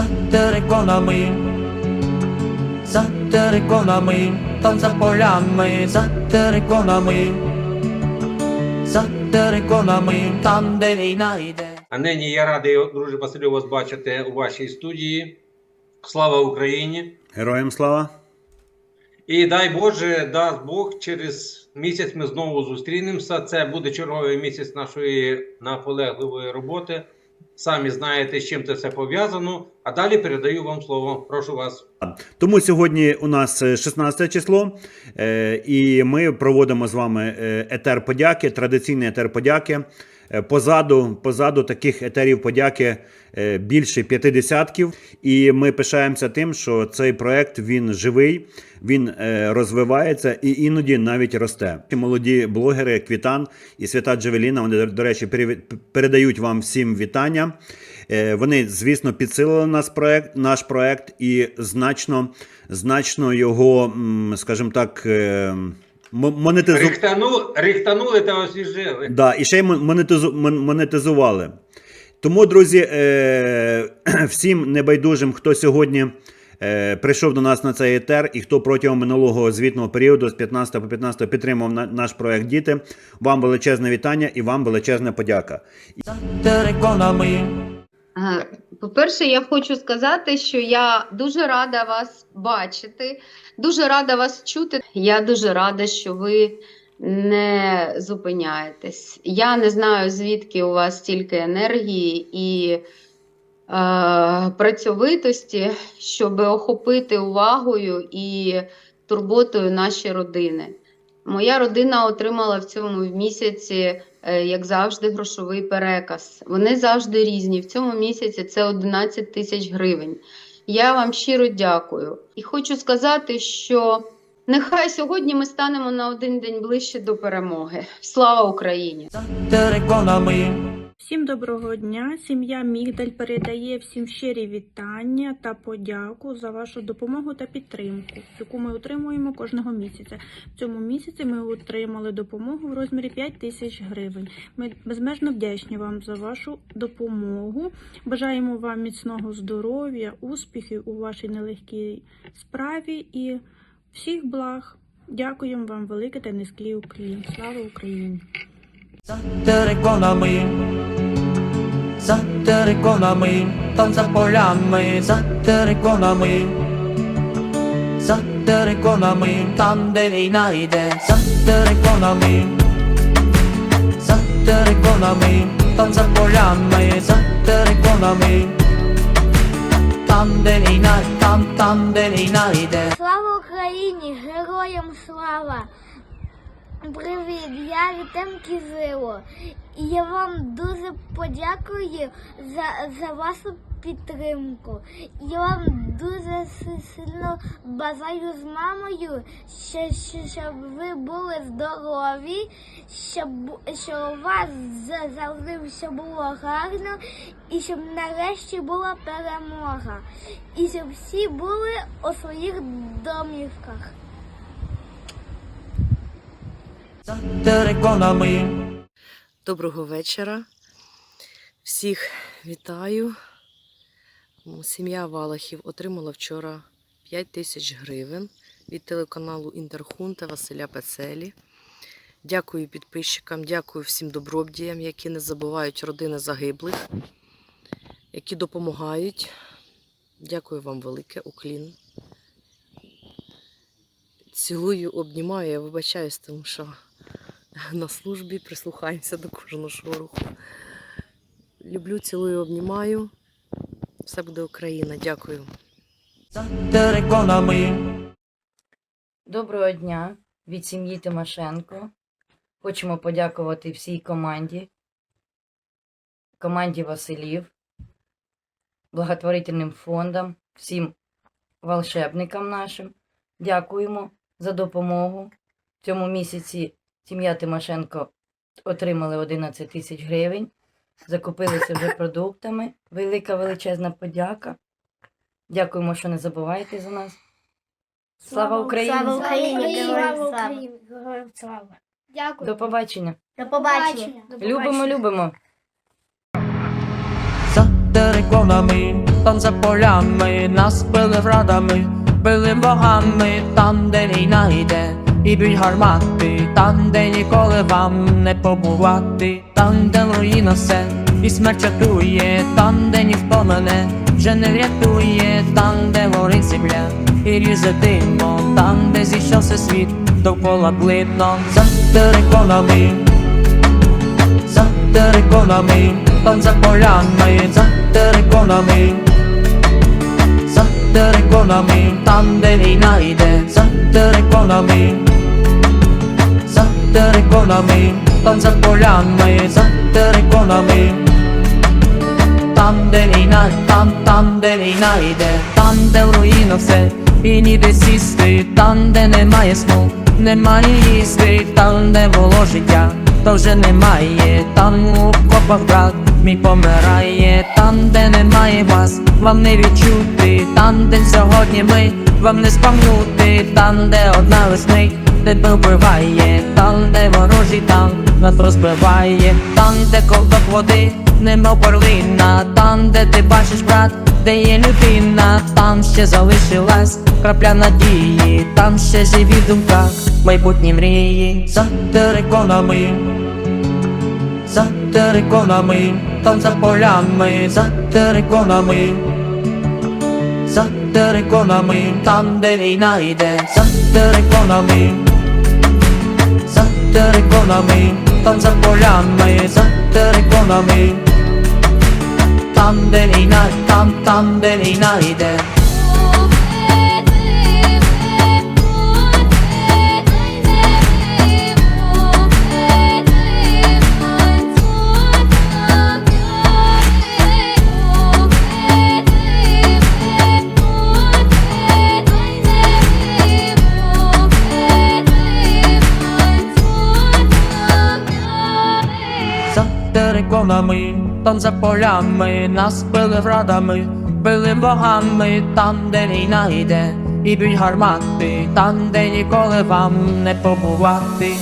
за териконами, за териконами, там за полями, за териконами, за териконами, там де війна йде. А нині я радий, друже Василю, вас бачити у вашій студії. Слава Україні! Героям слава! І дай Боже, дасть Бог, через місяць ми знову зустрінемося. Це буде черговий місяць нашої наполегливої роботи. Самі знаєте, з чим це все пов'язано. А далі передаю вам слово. Прошу вас. Тому сьогодні у нас е, 16 число, е, і ми проводимо з вами е, етер подяки, традиційний етер подяки. Е, Позаду, позаду таких етерів подяки е, більше п'ятидесятків. І ми пишаємося тим, що цей проект він живий, він е, розвивається і іноді навіть росте. Молоді блогери Квітан і Свята Джевеліна, вони, до речі, передають вам всім вітання. Вони, звісно, підсилили нас проект, наш проект і значно, значно його, скажімо так, монетизу... Рихтану, рихтанули та освіжили. Да, і ще й мон- монетизу... монетизували. Тому, друзі, е... всім небайдужим, хто сьогодні е... прийшов до нас на цей етер і хто протягом минулого звітного періоду з 15 по 15 підтримав на... наш проект Діти, вам величезне вітання і вам величезна подяка. Е, По-перше, я хочу сказати, що я дуже рада вас бачити, дуже рада вас чути. Я дуже рада, що ви не зупиняєтесь. Я не знаю, звідки у вас стільки енергії і е, працьовитості, щоб охопити увагою і турботою наші родини. Моя родина отримала в цьому місяці, е, як завжди, грошовий переказ. Вони завжди різні. В цьому місяці це 11 тисяч гривень. Я вам щиро дякую. І хочу сказати, що нехай сьогодні ми станемо на один день ближче до перемоги. Слава Україні! Всім доброго дня! Сім'я Мігдаль передає всім щирі вітання та подяку за вашу допомогу та підтримку, яку ми отримуємо кожного місяця. В цьому місяці ми отримали допомогу в розмірі 5 тисяч гривень. Ми безмежно вдячні вам за вашу допомогу. Бажаємо вам міцного здоров'я, успіхів у вашій нелегкій справі і всіх благ. Дякуємо вам велике та низький уклін. Слава Україні! Териконами, за териконами, там за полями, за териконами, за териконами, там де війна йде, за териконами, за териконами, там за полями, за териконами, там де війна, там, там де війна йде. Слава Україні! Героям слава! Привіт, я Вітем Кізило. І я вам дуже подякую за, за вашу підтримку. Я вам дуже сильно бажаю з мамою, що, що, щоб ви були здорові, щоб, щоб у вас завжди все було гарно і щоб нарешті була перемога. І щоб всі були у своїх домівках. За териконами. Доброго вечора. Всіх вітаю. Сім'я Валахів отримала вчора 5 тисяч гривень від телеканалу Інтерхунта Василя Пецелі. Дякую підписчикам, дякую всім добробдіям, які не забувають родини загиблих, які допомагають. Дякую вам велике, уклін. Цілую, обнімаю, я вибачаюсь, тому що на службі прислухаємося до кожного шороху. Люблю, цілую, обнімаю. Все буде Україна. Дякую. Доброго дня від сім'ї Тимошенко. Хочемо подякувати всій команді, команді Василів, благотворительним фондам, всім волшебникам нашим. Дякуємо за допомогу. В цьому місяці сім'я Тимошенко отримали 11 тисяч гривень, закупилися вже продуктами. Велика величезна подяка. Дякуємо, що не забуваєте за нас. Слава Україні! Слава Україні! Слава! Україні! Героям слава! Дякую. До побачення. До побачення. Любимо, любимо. за териконами, там за полями, нас били врадами, били богами, там, де війна йде, і б'ють гармати, там, де ніколи вам не побувати, там, де руїна все, і смерть чатує, там, де ніхто мене вже не врятує, там, де горить земля, і ріже димо, там, де зійшовся світ, довкола блидно, за териконами за териконами, там за полями, за териконами, за териконами, там де війна йде, за териконами, териконами, там за полями, за териконами, там де війна, там, там, де війна йде, там, де в руїнах все, і ніде сісти, там, де немає сну, немає їсти, там, де було життя, то вже немає, там у копах брат мій помирає, там, де немає вас, вам не відчути, там, де сьогодні ми, вам не спам'нути, там, де одна весни, тебе вбиває, там, де ворожий там нас розбиває, там, де ковток води, немов перлина, там, де ти бачиш, брат, де є людина, там ще залишилась крапля надії, там ще живі думка, майбутні мрії, за териконами, за териконами, там за полями, за териконами, за териконами, там де війна йде, за териконами, за териконами, там за полями, за териконами, там де війна, там, там териконами, там за полями, нас били врадами, били богами, там, де війна йде, і б'ють гармати, там, де ніколи вам не побувати.